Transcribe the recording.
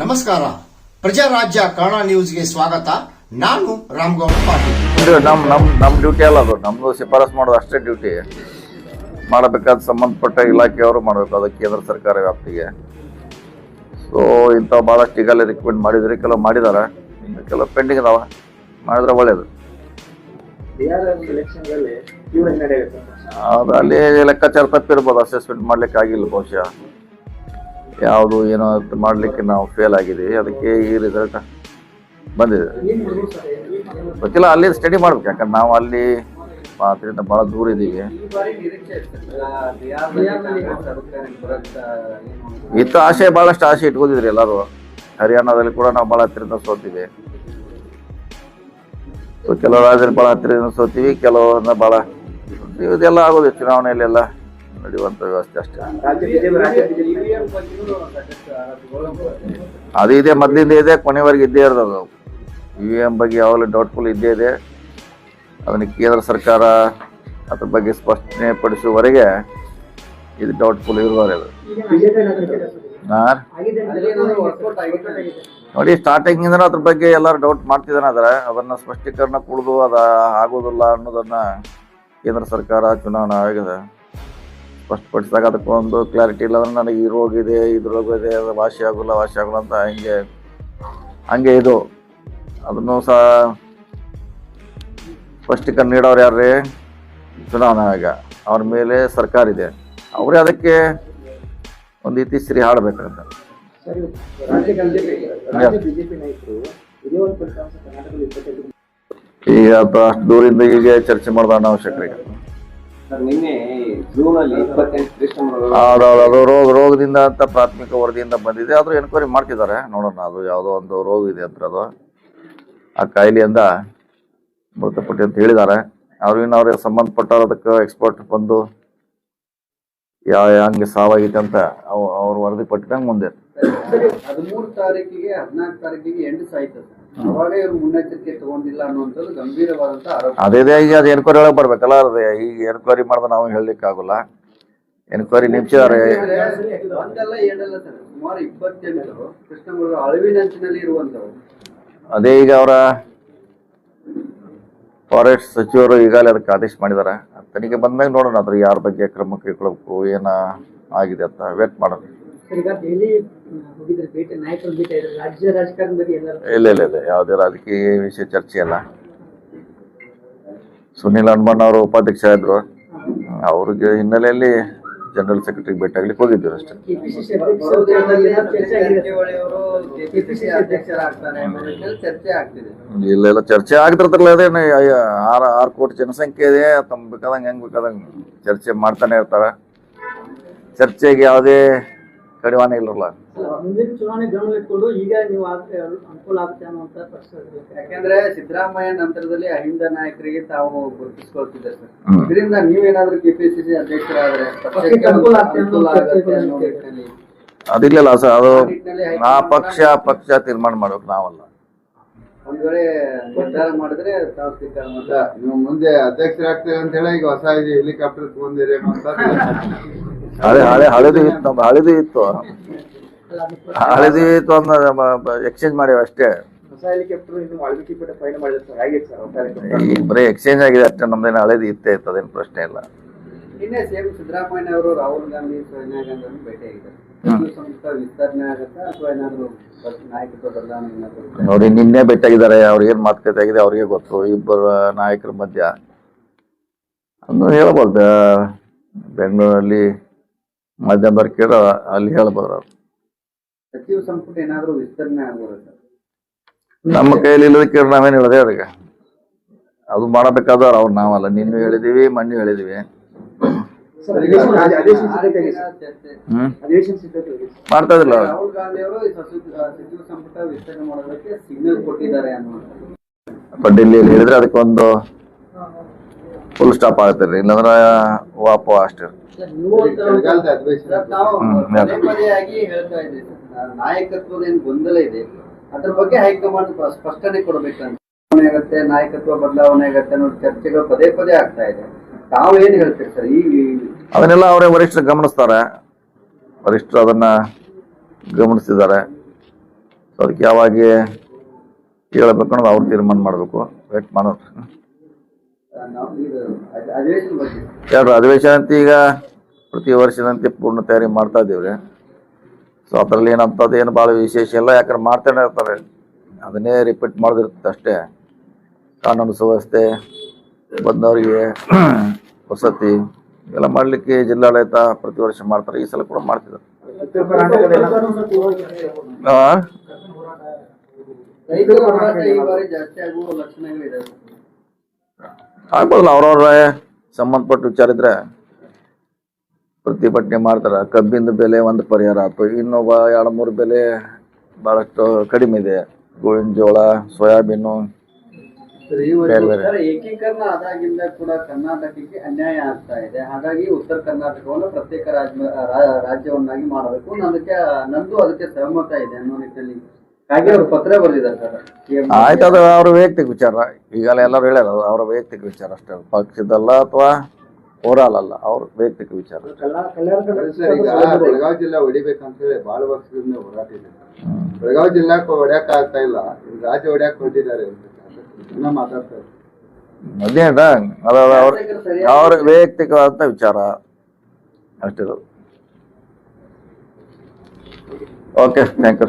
ನಮಸ್ಕಾರ. ಪ್ರಜಾರಾಜ್ಯ ಕನ್ನಡ ನ್ಯೂಸ್ಗೆ ಸ್ವಾಗತ. ನಾನು ರಾಮಗೌಡ ಪಾಟೀಲ್. ನಮ್ ನಮ್ ನಮ್ ಡ್ಯೂಟಿ ಅಲ್ಲ ಅದು. ನಮ್ದು ಶಿಫಾರಸ್ ಮಾಡೋದು ಅಷ್ಟೇ ಡ್ಯೂಟಿ. ಮಾಡಬೇಕಾದ ಸಂಬಂಧಪಟ್ಟ ಇಲಾಖೆಯವರು ಮಾಡಬೇಕು. ಅದು ಕೇಂದ್ರ ಸರ್ಕಾರ ವ್ಯಾಪ್ತಿಗೆ. ಸೊ ಇಂಥ ಭಾಳಷ್ಟು ಈಗಲೇ ರಿಕಮೆಂಡ್ ಮಾಡಿದ್ರೆ. ಕೆಲವು ಮಾಡಿದಾರೆ. ಕೆಲವು ಪೆಂಡಿಂಗ್ ಅದಾವ ಮಾಡಿದ್ರೆ ಒಳ್ಳೇದು. ಅಲ್ಲಿ ಲೆಕ್ಕಾಚಾರ ತಪ್ಪಿರ್ಬೋದು ಅಸೆಸ್ಮೆಂಟ್ ಮಾಡ್ಲಿಕ್ಕೆ ಆಗಿಲ್ಲ ಬಹುಶಃ. ಯಾವುದು ಏನೋ ಮಾಡ್ಲಿಕ್ಕೆ ನಾವು ಫೇಲ್ ಆಗಿದ್ದೀವಿ, ಅದಕ್ಕೆ ಈ ರಿಸಲ್ಟ್ ಬಂದಿದೆ. ಗೊತ್ತಿಲ್ಲ, ಅಲ್ಲಿ ಸ್ಟಡಿ ಮಾಡ್ಬೇಕು, ಯಾಕಂದ್ರೆ ನಾವು ಅಲ್ಲಿ ಅದರಿಂದ ಭಾಳ ದೂರ ಇದ್ದೀವಿ. ಇತ್ತು ಆಸೆ ಭಾಳಷ್ಟು ಆಸೆ ಇಟ್ಕೋದಿದ್ರಿ ಎಲ್ಲರೂ. ಹರಿಯಾಣದಲ್ಲಿ ಕೂಡ ನಾವು ಭಾಳ ಹತ್ತಿರದಿಂದ ಸೋತೀವಿ ಸೊ ಕೆಲವು ರಾಜರು ಭಾಳ ಹತ್ತಿರ ಸೋತೀವಿ ಕೆಲವರನ್ನ ಭಾಳ ಇದೆಲ್ಲ ಆಗೋದು ಚುನಾವಣೆಯಲ್ಲಿ ಎಲ್ಲ ನಡೆಯುವಂಥ ವ್ಯವಸ್ಥೆ ಅಷ್ಟೇ. ಅದು ಇದೆ ಮೊದಲಿಂದ ಇದೆ ಕೊನೆವರೆಗೆ ಇದ್ದೇ ಇರೋದು ಇ ವಿ ಎಂ ಬಗ್ಗೆ ಯಾವಾಗಲೂ ಡೌಟ್ಫುಲ್ ಇದ್ದೇ ಇದೆ. ಅದನ್ನು ಕೇಂದ್ರ ಸರ್ಕಾರ ಅದ್ರ ಬಗ್ಗೆ ಸ್ಪಷ್ಟನೆ ಪಡಿಸುವವರೆಗೆ ಇದು ಡೌಟ್ಫುಲ್ ಇರುವವರೆ ಅದು ಹಾಂ ನೋಡಿ ಸ್ಟಾರ್ಟಿಂಗ್ ಇಂದ ಅದ್ರ ಬಗ್ಗೆ ಎಲ್ಲರೂ ಡೌಟ್ ಮಾಡ್ತಿದ್ದಾನೆ ಅದ್ರ ಅದನ್ನ ಸ್ಪಷ್ಟೀಕರಣ ಕುಡಿದು ಅದ ಆಗೋದಿಲ್ಲ ಅನ್ನೋದನ್ನ ಕೇಂದ್ರ ಸರ್ಕಾರ ಚುನಾವಣಾ ಆಯೋಗದ ಸ್ಪಷ್ಟಪಡಿಸಿದಾಗ ಅದಕ್ಕೊಂದು ಕ್ಲಾರಿಟಿ ಇಲ್ಲ ಅಂದ್ರೆ ನನಗೆ ಈ ರೋಗ ಇದೆ ಇದು ಇದೆ, ಅದು ವಾಸಿ ಆಗೋಲ್ಲ ವಾಸಿ ಆಗೋಲ್ಲ ಅಂತ ಹಂಗೆ ಹಂಗೆ ಇದು. ಅದನ್ನು ಸಹ ಸ್ಪಷ್ಟೀಕರಣ ನೀಡೋರು ಯಾರ್ರಿ? ಚುನಾವಣಾ ಆಯೋಗ. ಅವ್ರ ಮೇಲೆ ಸರ್ಕಾರ ಇದೆ. ಅವರೇ ಅದಕ್ಕೆ ಒಂದು ಇತಿಶ್ರೀ ಹಾಡಬೇಕಂತ. ಈಗ ಅಷ್ಟು ದೂರಿಂದ ಈಗ ಚರ್ಚೆ ಮಾಡೋದು ಅನಾವಶ್ಯಕ ಈಗ ಅದು ರೋಗ ರೋಗದಿಂದ ಅಂತ ಪ್ರಾಥಮಿಕ ವರದಿಯಿಂದ ಬಂದಿದೆ. ಆದ್ರೂ ಎನ್ಕ್ವೈರಿ ಮಾಡ್ತಿದ್ದಾರೆ. ನೋಡೋಣ ಅದು ಯಾವುದೋ ಒಂದು ರೋಗ ಇದೆ ಅಂತ ಅದು. ಆ ಕಾಯಿಲೆಯಿಂದ ಮೃತಪಟ್ಟಿ ಅಂತ ಹೇಳಿದ್ದಾರೆ. ಅವ್ರು ಇನ್ನು ಅವ್ರಿಗೆ ಸಂಬಂಧಪಟ್ಟವ್ರು ಅದಕ್ಕೆ ಎಕ್ಸ್ಪರ್ಟ್ ಬಂದು ಯಾವ ಹಂಗೆ ಸಾವಾಗೈತೆ ಅಂತ ಅವ್ ಅವ್ರು ವರದಿ ಪಟ್ಟಿದಂಗೆ ಮುಂದೆ. ಹದಿಮೂರು ತಾರೀಕಿಗೆ ಹದಿನಾಲ್ಕು ತಾರೀಕಿಗೆ ಎಂಟು ಸಾಯ್ತದೆ. ಸರ್ ಅವಾಗ ಇವರು ಮುನ್ನೆಚ್ಚರಿಕೆ ತಗೊಂಡಿಲ್ಲ ಅನ್ನುವಂಥದ್ದು ಗಂಭೀರವಾದಂತ ಆರೋಪ. ಅದೇ ಈಗ ಅದು ಎನ್ಕ್ವೈರಿ ಒಳಗೆ ಬರ್ಬೇಕಲ್ಲ ಅದು ಈಗ ಎನ್ಕ್ವೈರಿ ಮಾಡ್ದ ನಾವು ಹೇಳಲಿಕ್ಕೆ ಆಗೋಲ್ಲ. ಎನ್ಕ್ವೈರಿ ನಿಮಿಷಿದ್ದಾರೆ ಒಂದಲ್ಲ ಎರಡಲ್ಲ ಸರ್. ಸುಮಾರು ಇಪ್ಪತ್ತೆಂಟು ಕೃಷ್ಣಮೂರ್ತಿ ಅಳಿವಿನಂಚಿನಲ್ಲಿ ಇರುವಂತವ್ರು ಅದೇ ಈಗ ಅವರ ಫಾರೆಸ್ಟ್ ಸಚಿವರು ಈಗಾಗಲೇ ಅದಕ್ಕೆ ಆದೇಶ ಮಾಡಿದ್ದಾರೆ ತನಿಖೆ ಬಂದಾಗ ನೋಡೋಣ ಅದ್ರ ಯಾರ ಬಗ್ಗೆ ಕ್ರಮ ಕೈಗೊಳ್ಳಬೇಕು ಏನ ಆಗಿದೆ ಅಂತ ವೇಟ್ ಮಾಡೋಣ. ಇಲ್ಲ ಇಲ್ಲ ಇಲ್ಲ ಯಾವುದೇ ರಾಜಕೀಯ ವಿಷಯ ಚರ್ಚೆ ಅಲ್ಲ ಸುನಿಲ್ ಹನುಮಣ್ಣ ಅವರು ಉಪಾಧ್ಯಕ್ಷ ಇದ್ರು. ಅವ್ರಿಗೆ ಹಿನ್ನೆಲೆಯಲ್ಲಿ ಜನರಲ್ ಸೆಕ್ರೆಟರಿ ಭೇಟಿ ಆಗ್ಲಿಕ್ಕೆ ಹೋಗಿದ್ದರು ಅಷ್ಟೇ. ಇಲ್ಲ ಇಲ್ಲ ಚರ್ಚೆ ಆಗ್ತಿರ್ತಲ್ಲ ಅದೇನು ಆರು ಆರು ಕೋಟಿ ಜನಸಂಖ್ಯೆ ಇದೆ ತಮ್ಮ ಬೇಕಾದಂಗೆ ಹೆಂಗೆ ಬೇಕಾದಂಗೆ ಚರ್ಚೆ ಮಾಡ್ತಾನೆ ಇರ್ತಾರೆ. ಚರ್ಚೆಗೆ ಯಾವುದೇ ಕಡಿವಾಣ ಇಲ್ಲರಲ್ಲ ಮುಂದಿನ ಚುನಾವಣೆ ಗಮನ ಇಟ್ಕೊಂಡು ಈಗ ನೀವು ಆದ್ರೆ ಅನುಕೂಲ ಆಗುತ್ತೆ ಅನ್ನುವಂತ ಪ್ರಶ್ನೆ ಯಾಕಂದ್ರೆ ಸಿದ್ದರಾಮಯ್ಯ ನಂತರದಲ್ಲಿ ಅಹಿಂದ ನಾಯಕರಿಗೆ ತಾವು ಗುರುತಿಸ್ಕೊಳ್ತಿದ್ದಾರೆ ಸರ್. ಇದರಿಂದ ನೀವೇನಾದ್ರೂ ಕೆಪಿಸಿಸಿ ಅಧ್ಯಕ್ಷರಾದ್ರೆ. ಅದಿಲ್ಲ ಸರ್ ಅದು ಆ ಪಕ್ಷ ಪಕ್ಷ ತೀರ್ಮಾನ ಮಾಡ್ಬೇಕು ನಾವಲ್ಲ ಒಂದ್ ವೇಳೆ ನಿರ್ಧಾರ ಮಾಡಿದ್ರೆ ತಾವು ಸ್ವೀಕಾರ ಮಾಡ್ತಾರೆ. ನೀವು ಮುಂದೆ ಅಧ್ಯಕ್ಷರಾಗ್ತೇವೆ ಅಂತ ಹೇಳಿ ಈಗ ಹೊಸ ಇದು ಹೆಲಿಕಾಪ್ಟರ್ ತಗೊಂಡಿರಿ ಹಳೆ ಹಳೆ ಹಳೆದು ಇತ್ತು ನಮ್ದು ಹಳೆದು ಇತ್ತು. ಹಳೆದು ಇತ್ತು ಅಂದ್ರೆ ಎಕ್ಸ್ಚೇಂಜ್ ಮಾಡಿವಿ ಅಷ್ಟೇ. ಬರೀ ಎಕ್ಸ್ಚೇಂಜ್ ಆಗಿದೆ ಅಷ್ಟೇ ನಮ್ದೇನು ಹಳೆದು ಇತ್ತೇ ಇತ್ತು ಅದೇನು ಪ್ರಶ್ನೆ ಇಲ್ಲ. ನಿನ್ನೆ ಸೇಮ್ ಸಿದ್ದರಾಮಯ್ಯ ಅವರು ರಾಹುಲ್ ಗಾಂಧಿ ಸೋನಿಯಾ ಗಾಂಧಿ ಅವರನ್ನು ಭೇಟಿಯಾಗಿದ್ದಾರೆ ನೋಡಿ ನಿನ್ನೆ ಭೇಟಿಯಾಗಿದ್ದಾರೆ ಅವ್ರಿಗೆ ಏನು ಮಾತುಕತೆ ಆಗಿದೆ ಅವ್ರಿಗೆ ಗೊತ್ತು. ಇಬ್ಬರು ನಾಯಕರ ಮಧ್ಯ. ಅದನ್ನು ಹೇಳಬಹುದು ಬೆಂಗಳೂರಲ್ಲಿ ಮಧ್ಯಂತರ ಬರ್ಕಿರ ಅಲ್ಲಿ ಹೇಳ್ಬೋದು ಅವ್ರು. ಸಚಿವ ಸಂಪುಟ ಏನಾದರೂ ವಿಸ್ತರಣೆ ಆಗ್ಬೋದು ಸರ್? ನಮ್ಮ ಕೈಯಲ್ಲಿ ಇಲ್ಲದಕ್ಕೆ ನಾವೇನು ಹೇಳದೆ ಅದಕ್ಕೆ ಅದು ಮಾಡಬೇಕಾದವ್ರು ಅವ್ರು ನಾವಲ್ಲ. ನಿನ್ನೆ ಹೇಳಿದೀವಿ ಮಣ್ಣು ಹೇಳಿದೀವಿ. ಮಾಡ್ತಾ ಇದಿಲ್ಲ ರಾಹುಲ್ ಗಾಂಧಿ ಅವರು ಈ ಸಚಿವ ಸಚಿವ ಸಂಪುಟ ವಿಸ್ತರಣೆ ಮಾಡೋದಕ್ಕೆ ಸಿಗ್ನಲ್ ಕೊಟ್ಟಿದ್ದಾರೆ ಅನ್ನುವಂಥದ್ದು. ಬಟ್ ಡೆಲ್ಲಿಯಲ್ಲಿ ಹೇಳಿದ್ರೆ ಅದಕ್ಕೊಂದು ಫುಲ್ ಸ್ಟಾಪ್ ಆಗುತ್ತೆ ಇಲ್ಲಾಂದ್ರೆ ವಾಪು ಅಷ್ಟೇ. ನಾಯಕತ್ವದ ಏನು ಗೊಂದಲ ಇದೆ. ಅದ್ರ ಬಗ್ಗೆ ಹೈಕಮಾಂಡ್ ಸ್ಪ- ಸ್ಪಷ್ಟನೆ ಕೊಡಬೇಕಂತ ಬದಲಾವಣೆ ಆಗತ್ತೆ ನಾಯಕತ್ವ ಬದಲಾವಣೆ ಆಗತ್ತೆ ಅನ್ನೋ ಚರ್ಚೆಗಳು ಪದೇ ಪದೇ ಆಗ್ತಾ ಇದೆ. ತಾವು ಏನ್ ಹೇಳ್ತೀರಿ ಸರ್? ಈ ಅದನ್ನೆಲ್ಲ ಅವರೇ ವರಿಷ್ಠರು ಗಮನಿಸ್ತಾರೆ. ವರಿಷ್ಠರು ಅದನ್ನ ಗಮನಿಸ್ತಿದ್ದಾರೆ. ಸೊ ಅದಕ್ಕೆ ಯಾವಾಗ ಕೇಳಬೇಕು ಅನ್ನೋದು ಅವ್ರು ತೀರ್ಮಾನ ಮಾಡಬೇಕು. ವೇಟ್ ಮಾಡೋದು ನಾವು ಇದು ಅಧಿ- ಅಧಿವೇಶನ ಬಗ್ಗೆ ಎರಡು ಅಧಿವೇಶನ ಅಂತ ಈಗ ಪ್ರತಿ ವರ್ಷದಂತೆ ಪೂರ್ಣ ತಯಾರಿ ಮಾಡ್ತಾ ಇದ್ದೀವ್ರಿ. ಸೊ ಅದರಲ್ಲಿ ಏನಂತದ್ದು ಏನು ಭಾಳ ವಿಶೇಷ ಇಲ್ಲ. ಯಾಕಂದ್ರೆ ಮಾಡ್ತಾನೆ ಇರ್ತಾರೆ. ಅದನ್ನೇ ರಿಪೀಟ್ ಮಾಡೋದಿರುತ್ತೆ ಅಷ್ಟೇ. ಕಾನೂನು ಸುವ್ಯವಸ್ಥೆ, ಬಂದವರಿಗೆ ವಸತಿ ಎಲ್ಲ ಮಾಡಲಿಕ್ಕೆ ಜಿಲ್ಲಾಡಳಿತ ಪ್ರತಿ ವರ್ಷ ಮಾಡ್ತಾರೆ. ಈ ಸಲ ಕೂಡ ಮಾಡ್ತಿದ್ದಾರೆ. ಉತ್ತರ ಕರ್ನಾಟಕದ ಆ? ರೈತರ ಹೋರಾಟ ಈ ಬಾರಿ ಜಾಸ್ತಿ ಆಗುವ ಲಕ್ಷಣಗಳಿದೆ ಆಗ್ಬೋದಲ್ಲ ಅವ್ರವ್ರ ಸಂಬಂಧಪಟ್ಟ ವಿಚಾರ ಇದ್ರೆ ಪ್ರತಿಭಟನೆ ಮಾಡ್ತಾರ. ಕಬ್ಬಿಂದ ಬೆಲೆ ಒಂದು ಪರಿಹಾರ ಆಯ್ತು. ಇನ್ನೊಬ್ಬ ಎರಡು ಮೂರು ಬೆಲೆ ಬಹಳಷ್ಟು ಕಡಿಮೆ ಇದೆ. ಗೋವಿನ ಜೋಳ ಸೋಯಾಬೀನು ಬೇರೆ ಬೇರೆ. ಸರ್, ಏಕೀಕರಣ ಆದಾಗಿಂದ ಕೂಡ ಕರ್ನಾಟಕಕ್ಕೆ ಅನ್ಯಾಯ ಆಗ್ತಾ ಇದೆ. ಹಾಗಾಗಿ ಉತ್ತರ ಕರ್ನಾಟಕವನ್ನು ಪ್ರತ್ಯೇಕ ರಾಜ್ಯ ರಾ- ರಾಜ್ಯವನ್ನಾಗಿ ಮಾಡಬೇಕು. ಅದಕ್ಕೆ ನಂದು ಅದಕ್ಕೆ ಸಹಮತ ಇದೆ ಅನ್ನೋ ನಿಟ್ಟಿನಲ್ಲಿ ಹಾಗೆ ಅವರು ಪತ್ರ ಬರೆದಿದ್ದಾರೆ ಸರ್. ಆಯ್ತು ಅದು ಅವ್ರ ವೈಯಕ್ತಿಕ ವಿಚಾರ. ಈಗಲೇ ಎಲ್ಲರೂ ಹೇಳ್ಯಾರ ಅದು ಅವ್ರ ವೈಯಕ್ತಿಕ ವಿಚಾರ ಅಷ್ಟೇ. ಪಕ್ಷದಲ್ಲ ಅಥವಾ ಓವರಾಲ್ ಅಲ್ಲ ಅವ್ರ ವೈಯಕ್ತಿಕ ವಿಚಾರ ಸರ್ ಈಗ ಬೆಳಗಾವಿ ಜಿಲ್ಲೆ ಹೊಡಿಬೇಕಂತ ಹೇಳಿ ಬಹಳ ವರ್ಷದಿಂದ ಹೋರಾಟ ಇದೆ. ಬೆಳಗಾವಿ ಜಿಲ್ಲಾಕ್ ಹೊಡ್ಯಾಕ ಆಗ್ತಾ ಇಲ್ಲ. ರಾಜ್ಯ ಹೊಡ್ಯಾಕ ಹೊರಟಿದ್ದಾರೆ. ಇನ್ನ ಮಾತಾಡ್ತಾರೆ ಅದೇನ ಅದು ಅವ್ರ ವೈಯಕ್ತಿಕವಾದಂತ ಅವ್ರ ವೈಯಕ್ತಿಕವಾದಂಥ ವಿಚಾರ ಅಷ್ಟಿರೋದು. Okay thank you